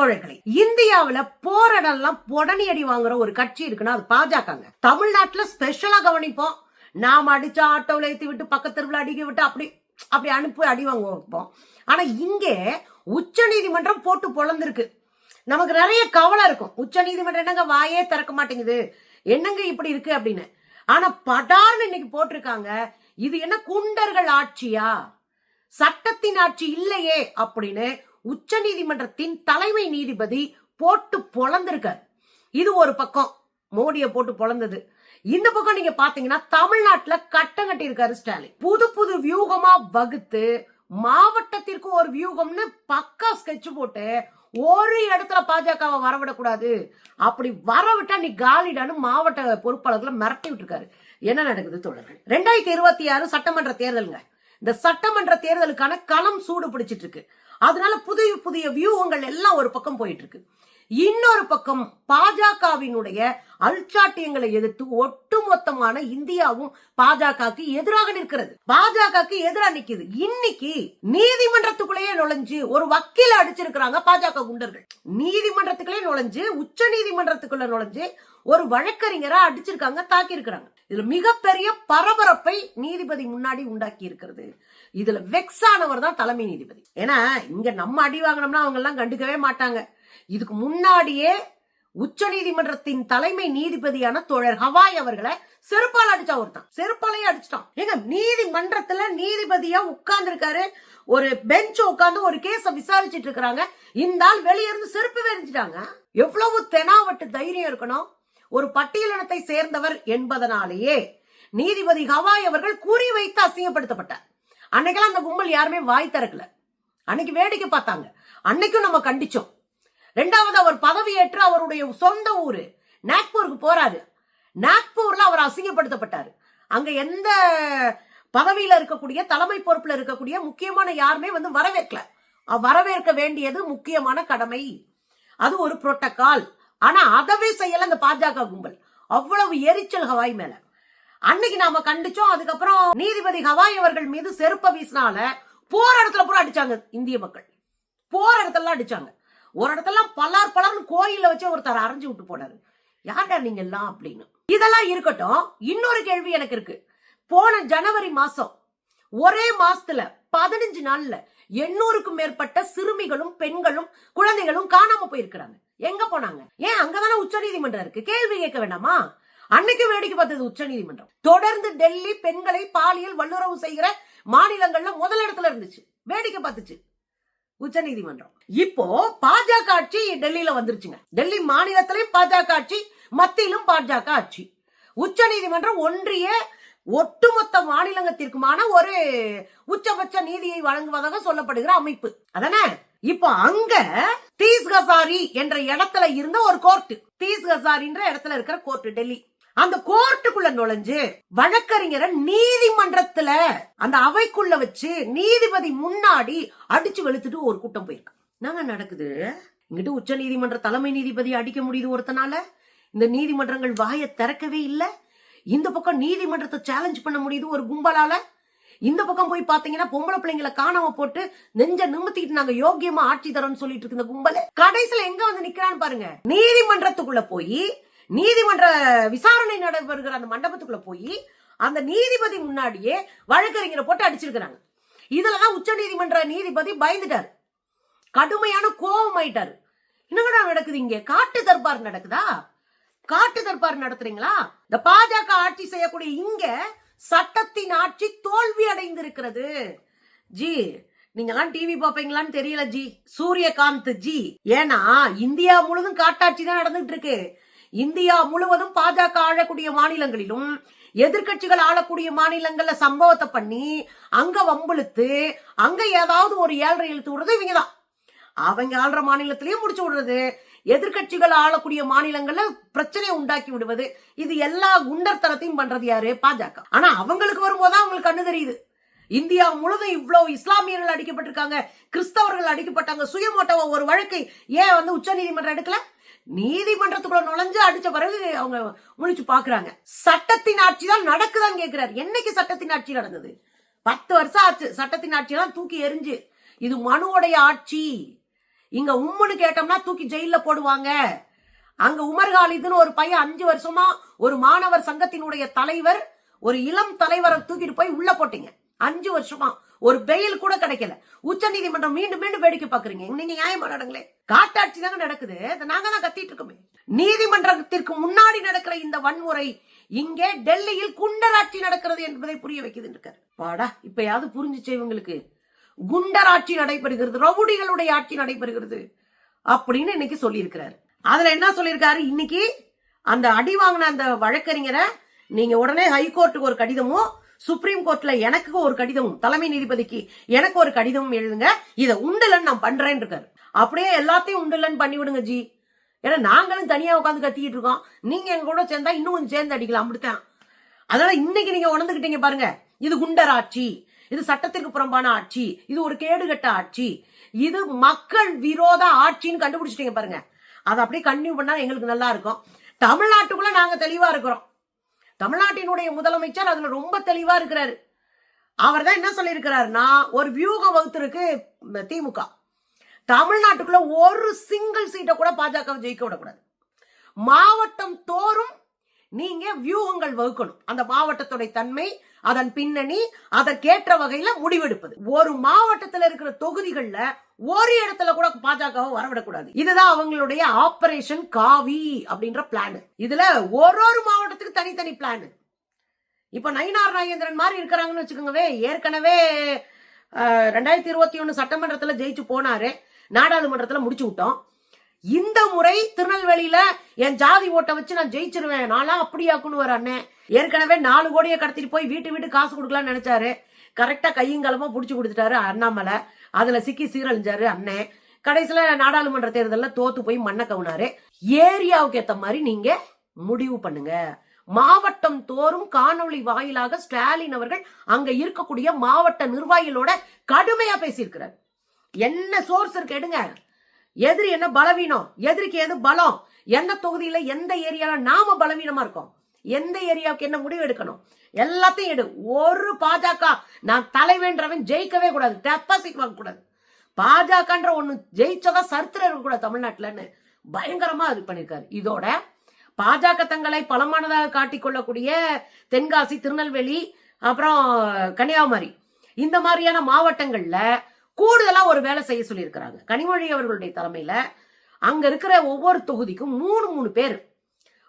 தோழர்களே இந்தியாவுல போராடலாம் உடனே அடி வாங்குற ஒரு கட்சி இருக்குன்னா அது பாஜகங்க. தமிழ்நாட்டுல ஸ்பெஷலா கவனிப்போம். நாம அடிச்ச ஆட்டோவில் ஏற்றி விட்டு பக்கத்து அடிக்க விட்டு அப்படி அப்படி அனுப்பி அடி வாங்க வைப்போம் ஆனா இங்கே உச்ச நீதிமன்றம் போட்டு பொழந்திருக்கு. நமக்கு நிறைய கவலை இருக்கும். உச்ச நீதிமன்றம் என்னங்க வாயே திறக்க மாட்டேங்குது? என்னங்க இப்படி இருக்கு அப்படின்னு. ஆனா படார்னு இன்னைக்கு போட்டிருக்காங்க. இது என்ன குண்டர்கள் ஆட்சியா? சட்டத்தின் ஆட்சி இல்லையே அப்படின்னு உச்ச நீதிமன்றத்தின் தலைமை நீதிபதி போட்டு பொழந்திருக்கார். இது ஒரு பக்கம் மோடியை போட்டு பொழந்தது. இந்த பக்கம் நீங்க பாத்தீங்கன்னா தமிழ்நாட்டுல கட்டம் கட்டி இருக்காரு ஸ்டாலின். புது புது வியூகமா வகுத்து மாவட்டத்திற்கு ஒரு வியூகம்னு பக்கா ஸ்கெட்ச் போட்டு ஒரு இடத்துல பாஜகவை வரவிடக்கூடாது. அப்படி வரவிட்டா நீ காலிடான்னு மாவட்ட பொறுப்பாளர்களை மிரட்டி விட்டுருக்காரு. என்ன நடக்குது தொடர்கள் ரெண்டாயிரத்தி இருபத்தி ஆறு சட்டமன்ற தேர்தலுங்க. இந்த சட்டமன்ற தேர்தலுக்கான களம் சூடு பிடிச்சிட்டு இருக்கு. அதனால புதிய புதிய வியூகங்கள் எல்லாம் ஒரு பக்கம் போயிட்டு இருக்கு இன்னொரு பக்கம் பாஜகவினுடைய அல்சாட்டியங்களை எதிர்த்து ஒட்டுமொத்தமான இந்தியாவும் பாஜகவுக்கு எதிராக நிற்கிறது. பாஜகவுக்கு எதிராக நிக்குது இன்னைக்கு நீதிமன்றத்துக்குள்ளேயே நுழைஞ்சு ஒரு வக்கீல அடிச்சிருக்கிறாங்க பாஜக குண்டர்கள். நீதிமன்றத்துக்குள்ளே நுழைஞ்சு உச்ச நீதிமன்றத்துக்குள்ள நுழைஞ்சு ஒரு வழக்கறிஞரா அடிச்சிருக்காங்க தாக்கியிருக்கிறாங்க. இதுல மிகப்பெரிய பரபரப்பை நீதிபதி முன்னாடி உண்டாக்கி இருக்கிறது இதுல வெக்ஸ் ஆனவர் தான் தலைமை நீதிபதி. ஏன்னா இங்க நம்ம அடி வாங்கினோம்னா அவங்க எல்லாம் கண்டுக்கவே மாட்டாங்க. இதுக்கு முன்னாடியே உச்ச நீதிமன்றத்தின் தலைமை நீதிபதியான தோழர் ஹவாய் அவர்களை செருப்பால் அடிச்சா ஒருத்தான். செருப்பாலையே அடிச்சிட்டான். ஏங்க நீதிமன்றத்துல நீதிபதியா உட்கார்ந்து இருக்காரு ஒரு பெஞ்ச் உட்கார்ந்து ஒரு கேஸ விசாரிச்சிட்டு இருக்கிறாங்க. இந்த ஆள் வெளியே இருந்து செருப்பு வெறிஞ்சிட்டாங்க எவ்வளவு தெனாவட்டு தைரியம் இருக்கணும்? ஒரு பட்டியலினத்தை சேர்ந்தவர் என்பதனாலேயே நீதிபதி ஹவாய் அவர்கள் கூறி வைத்து அசிங்கப்படுத்தப்பட்டார். அன்னைக்கெல்லாம் அந்த கும்பல் யாருமே வாய் திறக்கல. அன்னைக்கு வேடிக்கை பார்த்தாங்க. அன்னைக்கும் நம்ம கண்டிச்சோம். ரெண்டாவது அவர் பதவியேற்று அவருடைய சொந்த ஊர் நாக்பூருக்கு போறாரு. நாக்பூர்ல அவர் அசிங்கப்படுத்தப்பட்டார். அங்க எந்த பதவியில இருக்கக்கூடிய தலைமை பொறுப்புல இருக்கக்கூடிய முக்கியமான யாருமே வந்து வரவேற்கல. வரவேற்க வேண்டியது முக்கியமான கடமை. அது ஒரு புரோட்டோகால் ஆனா அதவே செய்யல அந்த பாஜக கும்பல். அவ்வளவு எரிச்சல் ஹவாய் மேல. அன்னைக்கு நாம கண்டிச்சோம் அதுக்கப்புறம் நீதிபதி ஹவாய் அவர்கள் மீது செருப்ப வீசினால போற இடத்துல பூரா அடிச்சாங்க இந்திய மக்கள். போற இடத்துல அடிச்சாங்க. ஒரு இடத்துல பலார் பலர்னு கோயில்ல வச்சு ஒருத்தர் அரைஞ்சு விட்டு போனாரு. யார்டா நீங்க எல்லாம்? அப்படின்னு. இதெல்லாம் இருக்கட்டும் இன்னொரு கேள்வி எனக்கு இருக்கு. போன ஜனவரி மாசம் ஒரே மாசத்துல பதினஞ்சு நாள்ல எண்ணூறுக்கும் மேற்பட்ட சிறுமிகளும் பெண்களும் குழந்தைகளும் காணாம போயிருக்கிறாங்க. எங்க போனாங்க? ஏன் அங்கதானே உச்ச நீதிமன்றம் இருக்கு? கேள்வி கேட்க வேண்டாமா? அன்னைக்கு வேடிக்கை பார்த்தது உச்ச நீதிமன்றம். தொடர்ந்து டெல்லி பெண்களை பாலியல் வல்லுறவு செய்கிற மாநிலங்கள்ல முதல் இடத்துல இருந்துச்சு. வேடிக்கை பார்த்துச்சு. உச்ச நீதிமன்றம். இப்போ பாஜக ஆட்சி டெல்லியில வந்துருச்சுங்க. டெல்லி மாநிலத்திலையும் பாஜக ஆட்சி மத்தியிலும் பாஜக ஆட்சி. உச்ச நீதிமன்றம் ஒன்றிய ஒட்டுமொத்த மாநிலங்கத்திற்குமான ஒரு உச்சபட்ச நீதியை வழங்குவதாக சொல்லப்படுகிற அமைப்பு. அதானே? இப்போ அங்க தீஸ்கசாரி என்ற இடத்துல இருந்த ஒரு கோர்ட் தீஸ் இடத்துல இருக்கிற கோர்ட் டெல்லி. அந்த கோர்ட்டுக்குள்ள நுழைஞ்சு வழக்கறிஞரை நீதிமன்றத்துல அந்த அவைக்குள்ள வச்சு நீதிபதி முன்னாடி அடிச்சு வெளுத்துட்டு ஒரு கூட்டம் போயிருக்கான் நாங்க நடக்குது? இங்கிட்டு உச்ச நீதிமன்ற தலைமை நீதிபதி அடிக்க முடியுது ஒருத்தனால? இந்த நீதிமன்றங்கள் வாயை திறக்கவே இல்லை. இந்த பக்கம் நீதிமன்றத்தை சேலஞ்ச் பண்ண முடியுது ஒரு கும்பலால? இந்த பக்கம் போய் பாத்தீங்கன்னா பொம்பளை பிள்ளைங்களை காணாம போட்டு நெஞ்ச நிமித்திட்டு நாங்க யோக்கியமா ஆட்சி தரோம்னு சொல்லிட்டு இருக்க இந்த கும்பல கடைசியில எங்க வந்து நிக்கிறான்னு பாருங்க. நீதிமன்றத்துக்குள்ள போய் நீதிமன்ற விசாரணை நடைபெறுகிற அந்த மண்டபத்துக்குள்ள போய் அந்த நீதிபதி முன்னாடியே வழக்கறிஞரை போட்டு அடிச்சிருக்கிறாங்க. இதுலதான் உச்ச நீதிமன்ற நீதிபதி பயந்துட்டாரு. கடுமையான கோபம் ஆயிட்டாரு. என்னங்கடா நடக்குது இங்க? காட்டு தர்பார் நடக்குதா? காட்டு தர்பார் நடத்துறீங்களா? இந்த பாஜக ஆட்சி செய்யக்கூடிய இங்க சட்டத்தின் ஆட்சி தோல்வி அடைந்திருக்கிறது. ஜி நீங்கெல்லாம் டிவி பாப்பீங்களான்னு தெரியல ஜி. சூரியகாந்த் ஜி. ஏன்னா இந்தியா முழுதும் காட்டாட்சி தான் நடந்துட்டு இருக்கு இந்தியா முழுவதும் பாஜக ஆழக்கூடிய மாநிலங்களிலும் எதிர்க்கட்சிகள் ஆளக்கூடிய மாநிலங்கள்ல சம்பவத்தை பண்ணி அங்க வம்பிழுத்து அங்க ஏதாவது ஒரு ஏழரை இழுத்து விடுறது இவங்க தான் அவங்க ஆள்ற மாநிலத்திலயும் முடிச்சு விடுறது. எதிர்க்கட்சிகள் ஆளக்கூடிய மாநிலங்கள்ல பிரச்சனையை உண்டாக்கி விடுவது. இது எல்லா குண்டர்த்தனத்தையும் பண்றது யாரு? பாஜக. ஆனா அவங்களுக்கு வரும்போது அவங்களுக்கு கண்ணு தெரியுது. இந்தியா முழுதும் இவ்வளவு இஸ்லாமியர்கள் அடிக்கப்பட்டிருக்காங்க. கிறிஸ்தவர்கள் அடிக்கப்பட்டாங்க. சுயமோட்டவ ஒரு வழக்கை ஏன் வந்து உச்ச நீதிமன்றம் எடுக்கல? நீதிமன்றத்துக்குள்ள நுழைஞ்சு அடிச்ச பிறகு அவங்க முழிச்சு பாக்குறாங்க. சட்டத்தின் ஆட்சி தான் நடக்குதான்னு கேட்கிறாரு என்னைக்கு சட்டத்தின் ஆட்சி நடந்தது? பத்து வருஷம் ஆச்சு. சட்டத்தின் ஆட்சி தூக்கி எரிஞ்சு இது மனுவுடைய ஆட்சி. இங்க உம்முன்னு கேட்டோம்னா தூக்கி ஜெயில போடுவாங்க. அங்க உமர் காலிதுன்னு ஒரு பையன் அஞ்சு வருஷமா ஒரு மாணவர் சங்கத்தினுடைய தலைவர் ஒரு இளம் தலைவரை தூக்கிட்டு போய் உள்ள போட்டீங்க. அஞ்சு வருஷமா. ஒரு பெயில் கூட கிடைக்கல. உச்ச நீதிமன்றம் மீண்டும் மீண்டும் வேடிக்கை பாக்குறீங்க நீங்க நியாயமா நடங்களே. காட்டாட்சி தாங்க நடக்குது. அதை நாங்க தான் கத்திட்டு இருக்கோமே. நீதிமன்றத்திற்கு முன்னாடி நடக்கிற இந்த வன்முறை இங்கே டெல்லியில் குண்டராட்சி நடக்கிறது என்பதை புரிய வைக்குதுன்னு இருக்காரு. பாடா இப்பயாவது புரிஞ்சுச்சு இவங்களுக்கு? குண்டராட்சி நடைபெறுகிறது ரவுடிகளுடைய ஆட்சி நடைபெறுகிறது அப்படின்னு இன்னைக்கு சொல்லியிருக்கிறாரு. அதுல என்ன சொல்லியிருக்காரு? இன்னைக்கு அந்த அடி வாங்கின அந்த வழக்கறிஞரை நீங்க உடனே ஹைகோர்ட்டுக்கு ஒரு கடிதமும் சுப்ரீம் கோர்ட்ல எனக்கு ஒரு கடிதமும் தலைமை நீதிபதிக்கு எனக்கு ஒரு கடிதமும் எழுதுங்க இதை உண்டுலன்னு நான் பண்றேன்னு இருக்காரு. அப்படியே எல்லாத்தையும் உண்டுலன்னு பண்ணி விடுங்க ஜி. ஏன்னா நாங்களும் தனியா உட்காந்து கத்திக்கிட்டு இருக்கோம். நீங்க எங்க கூட சேர்ந்தா இன்னும் கொஞ்சம் சேர்ந்து அடிக்கலாம் அப்படித்தான். அதனால இன்னைக்கு நீங்க உணர்ந்துகிட்டீங்க பாருங்க இது குண்டராட்சி இது சட்டத்திற்கு புறம்பான ஆட்சி. இது ஒரு கேடுகட்ட ஆட்சி. இது மக்கள் விரோத ஆட்சின்னு கண்டுபிடிச்சிட்டீங்க பாருங்க. அதை அப்படியே கன்யூ பண்ணா எங்களுக்கு நல்லா இருக்கும். தமிழ்நாட்டுக்குள்ள நாங்க தெளிவா இருக்கிறோம். தமிழ்நாட்டினுடைய முதலமைச்சர் அதுல ரொம்ப தெளிவா இருக்கிறாரு. அவர் தான் என்ன சொல்லியிருக்கிறாருன்னா ஒரு வியூகம் வகுத்திருக்கு திமுக. தமிழ்நாட்டுக்குள்ள ஒரு சிங்கிள் சீட்டை கூட பாஜக ஜெயிக்க விடக்கூடாது. மாவட்டம் தோறும் நீங்க வியூகங்கள் வகுக்கணும். அந்த மாவட்டத்துடைய தன்மை அதன் பின்னணி அதற்கேற்ற வகையில முடிவெடுப்பது. ஒரு மாவட்டத்துல இருக்கிற தொகுதிகள்ல ஒரு இடத்துல கூட பாஜகவை வரவிடக்கூடாது. இதுதான் அவங்களுடைய ஆபரேஷன் காவி அப்படின்ற பிளான் இதுல ஒரு ஒரு மாவட்டத்துக்கு தனித்தனி பிளான் இப்ப நயினார் நாகேந்திரன் மாதிரி இருக்கிறாங்கன்னு வச்சுக்கோங்கவே ஏற்கனவே ரெண்டாயிரத்தி இருபத்தி ஒன்று சட்டமன்றத்துல ஜெயிச்சு போனாரு. நாடாளுமன்றத்துல முடிச்சு விட்டோம். இந்த முறை திருநெல்வேலியில என் ஜாதி ஓட்டை வச்சு நான் ஜெயிச்சிருவேன். நான்லாம் அப்படியாக்குன்னு ஒரு அண்ணன் ஏற்கனவே நாலு கோடியை கடத்திட்டு போய் வீட்டு வீட்டு காசு கொடுக்கலாம்னு நினைச்சாரு. கரெக்டா கையங்காலமா புடிச்சு கொடுத்துட்டாரு அண்ணாமலை. அதுல சிக்கி சீரழிஞ்சாரு அண்ணன் கடைசியில நாடாளுமன்ற தேர்தலில் தோத்து போய் மண்ணை கவுனாரு. ஏரியாவுக்கு ஏத்த மாதிரி நீங்க முடிவு பண்ணுங்க. மாவட்டம் தோறும் காணொளி வாயிலாக ஸ்டாலின் அவர்கள் அங்க இருக்கக்கூடிய மாவட்ட நிர்வாகிகளோட கடுமையா பேசியிருக்கிறார். என்ன சோர்ஸ் இருக்கு எடுங்க. எதிரி என்ன பலவீனம்? எதிரிக்கு எது பலம்? எந்த தொகுதியில எந்த ஏரியால நாம பலவீனமா இருக்கோம்? எந்த ஏரியாவுக்கு என்ன முடிவு எடுக்கணும்? எல்லாத்தையும் எடு. ஒரு பாஜக நான் தலைவேன்றவன் ஜெயிக்கவே கூடாது. டெபாசிட் வாங்க கூடாது. பாஜகன்ற ஒண்ணு ஜெயிச்சதா சரித்திரம் இருக்கக்கூடாது தமிழ்நாட்டுலன்னு. பயங்கரமா இது பண்ணிருக்காரு. இதோட பாஜக தங்களை பலமானதாக காட்டிக்கொள்ளக்கூடிய தென்காசி திருநெல்வேலி அப்புறம் கன்னியாகுமரி. இந்த மாதிரியான மாவட்டங்கள்ல கூடுதலா ஒரு வேலை செய்ய சொல்லியிருக்கிறாங்க. கனிமொழி அவர்களுடைய தலைமையில அங்க இருக்கிற ஒவ்வொரு தொகுதிக்கும் மூணு மூணு பேர்.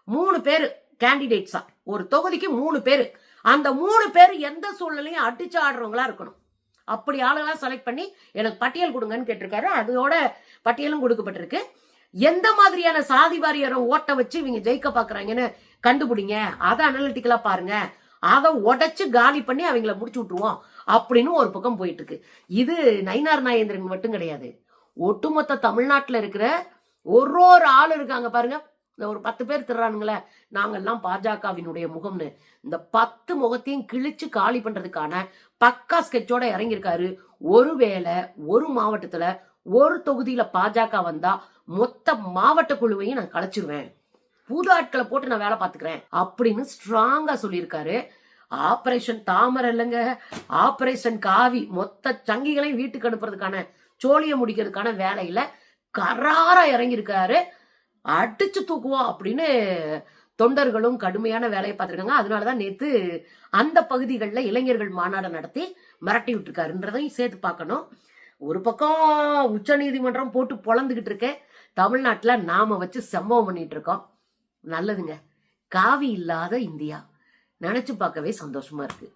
மூணு பேர் கேண்டிடேட்ஸா ஒரு தொகுதிக்கு மூணு பேர். அந்த மூணு பேர் எந்த சூழ்நிலையும் அடிச்சு ஆடுறவங்களா இருக்கணும். அப்படி ஆளுங்களா செலக்ட் பண்ணி எனக்கு பட்டியல் கொடுங்கன்னு கேட்டிருக்காரு. அதோட பட்டியலும் கொடுக்கப்பட்டிருக்கு. எந்த மாதிரியான சாதி வாரியரை ஓட்ட வச்சு இவங்க ஜெயிக்க பாக்குறாங்கன்னு கண்டுபிடிங்க. அதை அனலிட்டிக்கலா பாருங்க. அதை உடைச்சு காலி பண்ணி அவங்கள முடிச்சு விட்டுருவோம். அப்படின்னு ஒரு பக்கம் போயிட்டு இருக்கு இது நயினார் நாயேந்திரன் மட்டும் கிடையாது. ஒட்டுமொத்த தமிழ்நாட்டில் இருக்கிற ஒரு ஒரு ஆள் இருக்காங்க பாருங்க. இந்த ஒரு பத்து பேர் திர்றானுங்களே. நாங்கள்லாம் பாஜகவினுடைய முகம்னு. இந்த பத்து முகத்தையும் கிழிச்சு காலி பண்றதுக்கான பக்கா ஸ்கெட்சோட இறங்கியிருக்காரு. ஒருவேளை ஒரு மாவட்டத்துல ஒரு தொகுதியில பாஜக வந்தா மொத்த மாவட்ட குழுவையும் நான் கலைச்சிருவேன். புது ஆட்களை போட்டு நான் வேலை பார்த்துக்கிறேன் அப்படின்னு ஸ்ட்ராங்கா சொல்லியிருக்காரு. ஆபரேஷன் தாமரை இல்லைங்க. ஆபரேஷன் காவி. மொத்த சங்கிகளையும் வீட்டுக்கு அனுப்புறதுக்கான சோழியை முடிக்கிறதுக்கான வேலையில கராரா இறங்கியிருக்காரு. அடிச்சு தூக்குவோம் அப்படின்னு தொண்டர்களும் கடுமையான வேலையை பார்த்துருக்காங்க அதனாலதான் நேத்து அந்த பகுதிகளில் இளைஞர்கள் மாநாடு நடத்தி மிரட்டி விட்டுருக்காருன்றதையும் சேர்த்து பார்க்கணும். ஒரு பக்கம் உச்ச நீதிமன்றம் போட்டு பொழந்துகிட்டு இருக்கேன். தமிழ்நாட்டில் நாம வச்சு சம்பவம் பண்ணிட்டு இருக்கோம். நல்லதுங்க. காவி இல்லாத இந்தியா. நினைச்சு பார்க்கவே சந்தோஷமா இருக்கு.